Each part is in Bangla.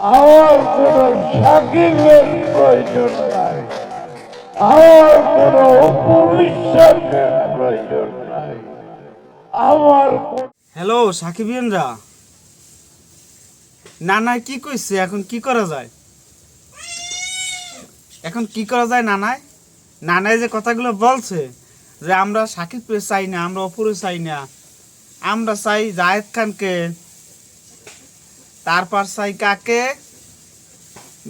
আমার কোনো সাকিবের প্রয়োজন নাই। আমার কোনো অপবিশ্বাসের প্রয়োজন নাই। আমার হ্যালো কি কইছে? এখন কি করা যায়? এখন কি করা যায় নানায় নানায় যে কথাগুলো বলছে, যে আমরা সাকিবকে চাই না, আমরা অপুরে চাই না, আমরা চাই জায়েদ খানকে তারপর চাই কাকে?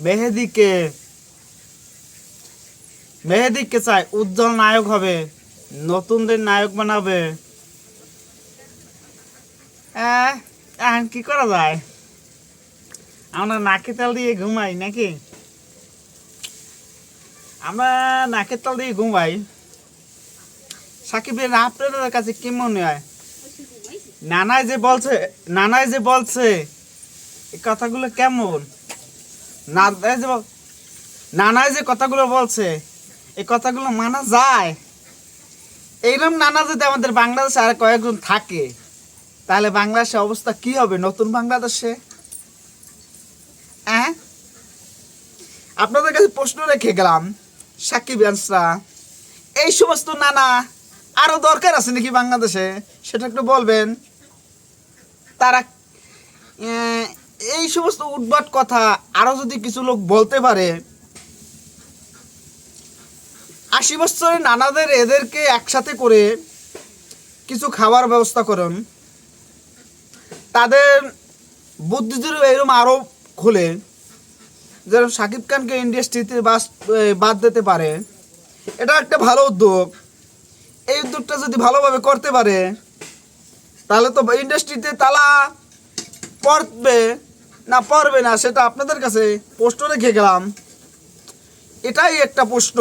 মেহেদিকে। মেহেদিকে চাই উজ্জ্বল নায়ক হবে নতুনদের নায়ক বানাবে। এখন কি করা যায়? আমরা নাকে তেল দিয়ে ঘুমাই নাকি? আমরা নাকের তেল দিয়ে ঘুমাই। সাকিবের আপনাদের কাছে কি মনে হয়? নানাই যে বলছে নানাই যে বলছে। এই কথাগুলো কেমন? নানাই যে বল- যে কথাগুলো বলছে, এই কথাগুলো মানা যায়? এইরকম নানা যদি আমাদের বাংলাদেশে আর কয়েকজন থাকে, তাহলে বাংলাদেশের অবস্থা কি হবে? নতুন বাংলাদেশে? হ্যাঁ আপনাদের কাছে প্রশ্ন রেখে গেলাম, সাকিব আনসরা, এই সমস্ত নানা আরও দরকার আছে নাকি বাংলাদেশে? সেটা একটু বলবেন। তারা এই সমস্ত উদ্ভট কথা আরও যদি কিছু লোক বলতে পারে, আশি বছরের নানাদের এদেরকে একসাথে করে কিছু খাবার ব্যবস্থা করুন। তাদের বুদ্ধি যদি এরকম আরও খুলে যেরকম শাকিব খানকে ইন্ডাস্ট্রিতে বাস বাদ দিতে পারে। এটা একটা ভালো উদ্যোগ। এই উদ্যোগটা যদি ভালোভাবে করতে পারে, তাহলে তো ইন্ডাস্ট্রিতে তালা পড়বে। না, পারবে না, সেটা আপনাদের কাছে প্রশ্ন রেখে গেলাম। এটাই একটা প্রশ্ন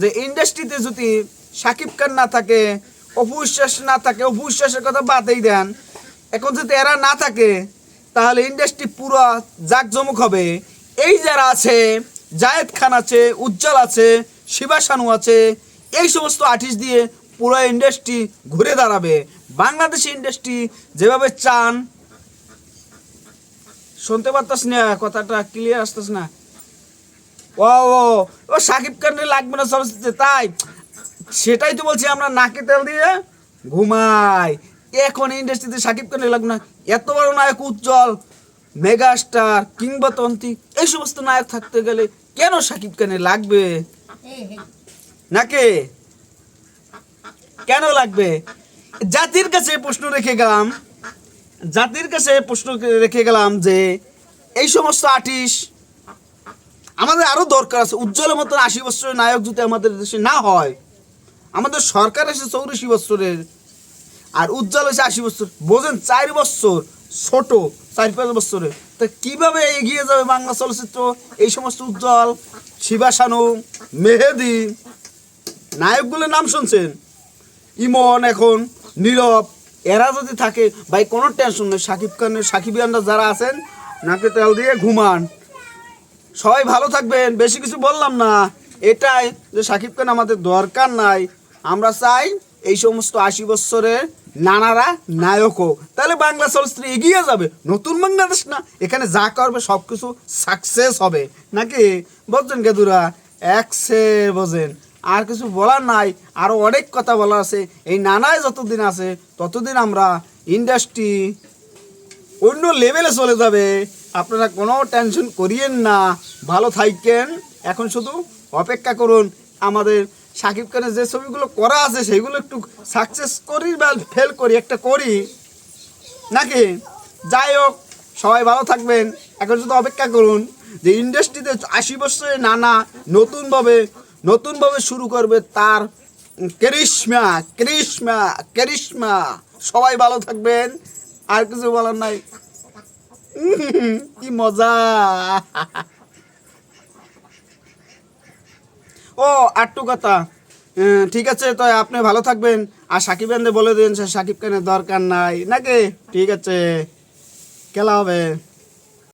যে ইন্ডাস্ট্রিতে যদি সাকিব খান না থাকে, অপু বিশ্বাস না থাকে, অপু বিশ্বাসের কথা বাদেই দেন, এখন যদি এরা না থাকে, তাহলে ইন্ডাস্ট্রি পুরো জাকজমক হবে। এই যারা আছে, জায়েদ খান আছে, উজ্জ্বল আছে, শিবা শানু আছে, এই সমস্ত আর্টিস্ট দিয়ে পুরো ইন্ডাস্ট্রি ঘুরে দাঁড়াবে। বাংলাদেশি ইন্ডাস্ট্রি যেভাবে চান শুনতে পারতাস না, কথাটা ক্লিয়ার আসতেছ না। ও ও ও সাকিব খানের লাগবে না চলচ্চিত্রে, তাই। সেটাই তো বলছি, আমরা নাকে তেল দিয়ে ঘুমাই। এখন ইন্ডাস্ট্রিতে সাকিব খানের লাগবে না। এত বড় নায়ক উজ্জ্বল মেগা স্টার কিংবদন্তি, এই সমস্ত নায়ক থাকতে গেলে কেন সাকিব খানের লাগবে? নাকি? কেন লাগবে? জাতির কাছে প্রশ্ন রেখে গেলাম। জাতির কাছে প্রশ্ন রেখে গেলাম যে এই সমস্ত আর্টিস্ট আমাদের আরও দরকার আছে। উজ্জ্বলের মতন আশি বছরের নায়ক যদি আমাদের দেশে না হয়, আমাদের সরকার এসে চৌরাশি বছরের আর উজ্জ্বল হয়েছে আশি বছর, বোঝেন চার বছর ছোট, চার পাঁচ বছরে তা কীভাবে এগিয়ে যাবে বাংলা চলচ্চিত্র? এই সমস্ত উজ্জ্বল শিবাশানু মেহেদি, নায়কগুলোর নাম শুনছেন? ইমন, এখন, নীরব এরা যদি থাকে, ভাই, কোনো টেনশন নেই। সাকিব খানের সাকিবিয়ানরা যারা আছেন, নাকে তেল দিয়ে ঘুমান। সবাই ভালো থাকবেন। বেশি কিছু বললাম না। এটাই যে সাকিব খান আমাদের দরকার নাই। আমরা চাই এই সমস্ত আশি বছরের নানারা নায়ক হোক। তাহলে বাংলা চলচ্চিত্র এগিয়ে যাবে। নতুন বাংলাদেশ না। এখানে যা করবে সব কিছু সাকসেস হবে। নাকি? বলছেন গেদুরা একসে বোঝেন। আর কিছু বলার নাই আরও অনেক কথা বলার আছে। এই নানায় যতদিন আছে, ততদিন আমরা ইন্ডাস্ট্রি অন্য লেভেলে চলে যাবে। আপনারা কোনো টেনশন করিয়েন না, ভালো থাকেন এখন শুধু অপেক্ষা করুন, আমাদের সাকিব খানের যে ছবিগুলো করা আছে, সেগুলো একটু সাকসেস করি বা ফেল করি, একটা করি। নাকি? যাই হোক, সবাই ভালো থাকবেন। এখন শুধু অপেক্ষা করুন যে ইন্ডাস্ট্রিতে আশি বছরে নানা নতুনভাবে নতুনভাবে শুরু করবে তার কেরিশমা কেরিশমা কেরিশমা সবাই ভালো থাকবেন। আর কিছু বলার নাই। কি মজা। ও আটটু কথা। ঠিক আছে, তো আপনি ভালো থাকবেন। আর সাকিব বলে দিন সাকিব খানের দরকার নাই। নাকি? ঠিক আছে। খেলা হবে।